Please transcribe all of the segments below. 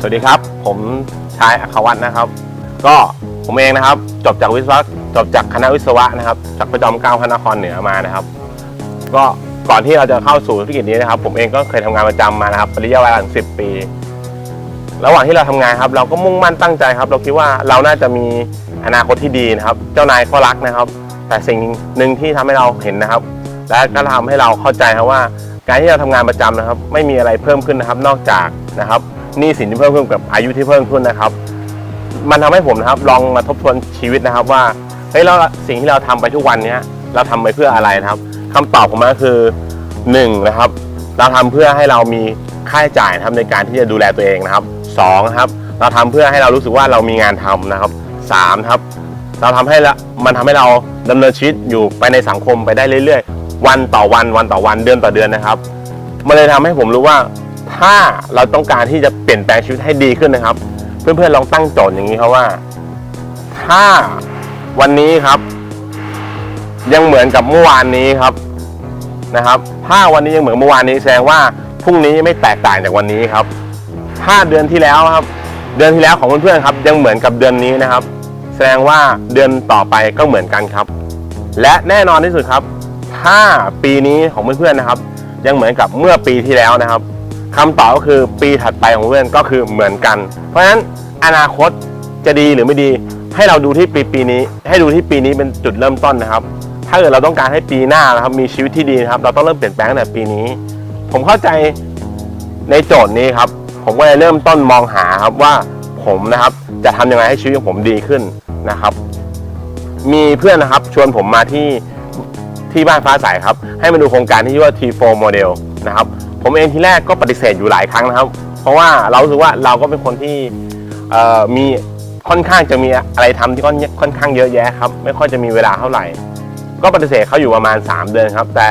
สวัสดีครับ ผมชายอัควัฒน์นะครับ ก็ผมเองนะครับจบจากวิศวะจบจากคณะวิศวะนะครับจากประจอมเกล้าพระนครเหนือมานะครับ ก็ก่อนที่เราจะเข้าสู่ธุรกิจนี้นะครับ ผมเองก็เคยทำงานประจำมานะครับระยะเวลาถึงสิปี ระหว่างที่เราทำงานครับ เราก็มุ่งมั่นตั้งใจครับ เราคิดว่าเราน่าจะมีอนาคตที่ดีนะครับ เจ้านายก็รักนะครับ แต่สิ่งหนึ่งที่ทำให้เราเห็นนะครับ และก็ทำให้เราเข้าใจครับว่า การที่เราทำงานประจำนะครับ ไม่มีอะไรเพิ่มขึ้นนะครับ นอกจากนะครับ หนี้สินที่เพิ่มขึ้นกับอายุที่เพิ่มขึ้นนะครับ มันทำให้ผมนะครับลองมาทบทวนชีวิตนะครับว่าเฮ้ยแล้วสิ่งที่เราทำไปทุกวันเนี้ยเราทำไปเพื่ออะไรนะครับคำตอบของมันก็คือหนึ่งนะครับ เราทำเพื่อให้เรามีค่าใช้จ่ายนะครับในการที่จะดูแลตัวเองนะครับสองครับ เราทำเพื่อให้เรารู้สึกว่าเรามีงานทำนะครับสามครับ เราทำให้ละมันทำให้เราดำเนินชีวิตอยู่ไปในสังคมไปได้เรื่อย ๆ วันต่อวันวันต่อวันเดือนต่อเดือนนะครับมันเลยทำให้ผมรู้ว่า ถ้าเราต้องการที่จะเปลี่ยนแปลงชีวิตให้ดีขึ้นนะครับ เพื่อนๆลองตั้งโจทย์อย่างนี้ครับว่า ถ้าวันนี้ครับ ยังเหมือนกับเมื่อวานนี้ครับนะครับ ถ้าวันนี้ยังเหมือนเมื่อวานนี้แสดงว่าพรุ่งนี้ไม่แตกต่างจากวันนี้ครับ ถ้าเดือนที่แล้วครับ เดือนที่แล้วของเพื่อนๆครับ ยังเหมือนกับเดือนนี้นะครับ แสดงว่าเดือนต่อไปก็เหมือนกันครับ และแน่นอนที่สุดครับ ถ้าปีนี้ของเพื่อนๆนะครับ ยังเหมือนกับเมื่อปีที่แล้วนะครับ คำตอบก็คือปีถัดไปของเพื่อนก็คือเหมือนกัน เพราะฉะนั้นอนาคตจะดีหรือไม่ดี ให้เราดูที่ปีปีนี้ ให้ดูที่ปีนี้เป็นจุดเริ่มต้นนะครับ ถ้าเกิดเราต้องการให้ปีหน้านะครับมีชีวิตที่ดีนะครับ เราต้องเริ่มเปลี่ยนแปลงตั้งแต่ปีนี้ ผมเข้าใจในโจทย์นี้ครับ ผมก็เลยเริ่มต้นมองหาครับว่าผมนะครับจะทำยังไงให้ชีวิตของผมดีขึ้นนะครับ มีเพื่อนนะครับชวนผมมาที่ที่บ้านฟ้าใสครับ ให้มาดูโครงการที่ชื่อว่า T4 Model นะครับ ผมเองที่แรกก็ปฏิเสธอยู่หลายครั้งนะครับ เพราะว่าเรารู้สึกว่าเราก็เป็นคนที่มีค่อนข้างจะมีอะไรทำที่ค่อนค่อนข้างเยอะแยะครับ ไม่ค่อยจะมีเวลาเท่าไหร่ ก็ปฏิเสธเขาอยู่ประมาณ 3 เดือนครับ แต่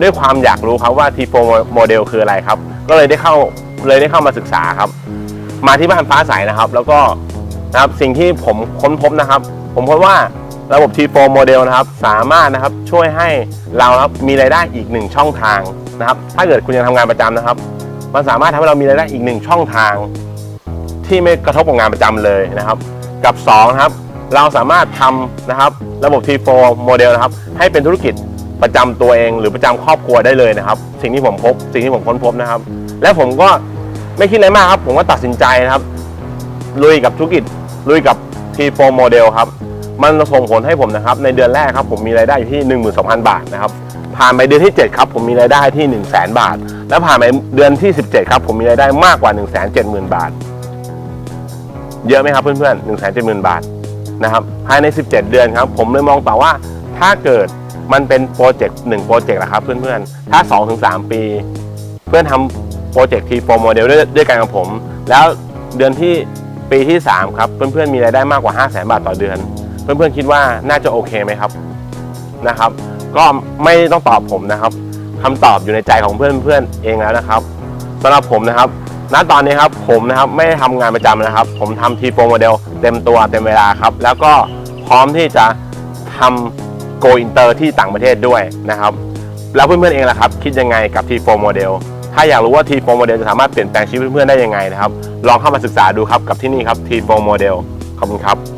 ด้วยความอยากรู้ครับว่า T4 Model คืออะไรครับ ก็เลยได้เข้าเลยได้เข้ามาศึกษาครับ มาที่บ้านฟ้าใสนะครับ แล้วก็นะครับสิ่งที่ผมค้นพบนะครับ ผมพบว่าระบบ T4 Model นะครับ สามารถนะครับช่วยให้เราครับมีรายได้อีกหนึ่งช่องทาง นะครับ ถ้าเกิดคุณยังทำงานประจำนะครับ มันสามารถทำให้เรามีรายได้อีกหนึ่งช่องทาง ที่ไม่กระทบกับงานประจำเลยนะครับ กับ2นะครับ เราสามารถทำนะครับระบบ T4 Model นะครับ ให้เป็นธุรกิจประจำตัวเอง หรือประจำครอบครัวได้เลยนะครับ สิ่งที่ผมพบ สิ่งที่ผมค้นพบนะครับ และผมก็ไม่คิดอะไรมากครับ ผมก็ตัดสินใจนะครับ ลุยกับธุรกิจ ลุยกับ T4 Model ครับ มันส่งผลให้ผมนะครับ ในเดือนแรกครับ ผมมีรายได้อยู่ที่ 12,000 บาทนะครับ ผ่านไปเดือนที่ 7 ครับ ผมมีรายได้ที่ 1 0 0 0 0แบาท และผ่านไปเดือนที่ 17 ครับ ผมมีรายได้มากกว่า 1 7 0 0 0 0 บาท เยอะไหมครับเพื่อนๆ 1 7 0 0 0 0 บาทนะครับภายใน 17 เดือนครับ ผมเลยมองต่อว่าถ้าเกิดมันเป็นโปรเจกต์หนึ่งโปรเจกต์นะครับเพื่อนๆ ถ้า 2-3 ปี เพื่อนทำโปรเจกต์ T4 Model ด้วยด้วยกันกับผม แล้วเดือนที่ปีที่ 3 ครับ เพื่อนๆ มีรายได้มากกว่า 5 0 0 0 0 0บาทต่อเดือน เพื่อนๆ คิดว่าน่าจะโอเคไหมครับนะครับ ก็ไม่ต้องตอบผมนะครับคำตอบอยู่ในใจของเพื่อนๆเองแล้วนะครับสำหรับผมนะครับ ณตอนนี้ครับผมนะครับไม่ได้ทำงานประจำนะครับ ผมทำ T4 Model เดลเต็มตัวเต็มเวลาครับ แล้วก็พร้อมที่จะทำ Go Inter ที่ต่างประเทศด้วยนะครับ แล้วเพื่อนๆเองล่ะครับ คิดยังไงกับ T4 Model ถ้าอยากรู้ว่า T4 Model จะสามารถเปลี่ยนแปลงชีวิตเพื่อนๆได้ยังไงนะครับ ลองเข้ามาศึกษาดูครับกับที่นี่ครับ T4 Model ขอบคุณครับ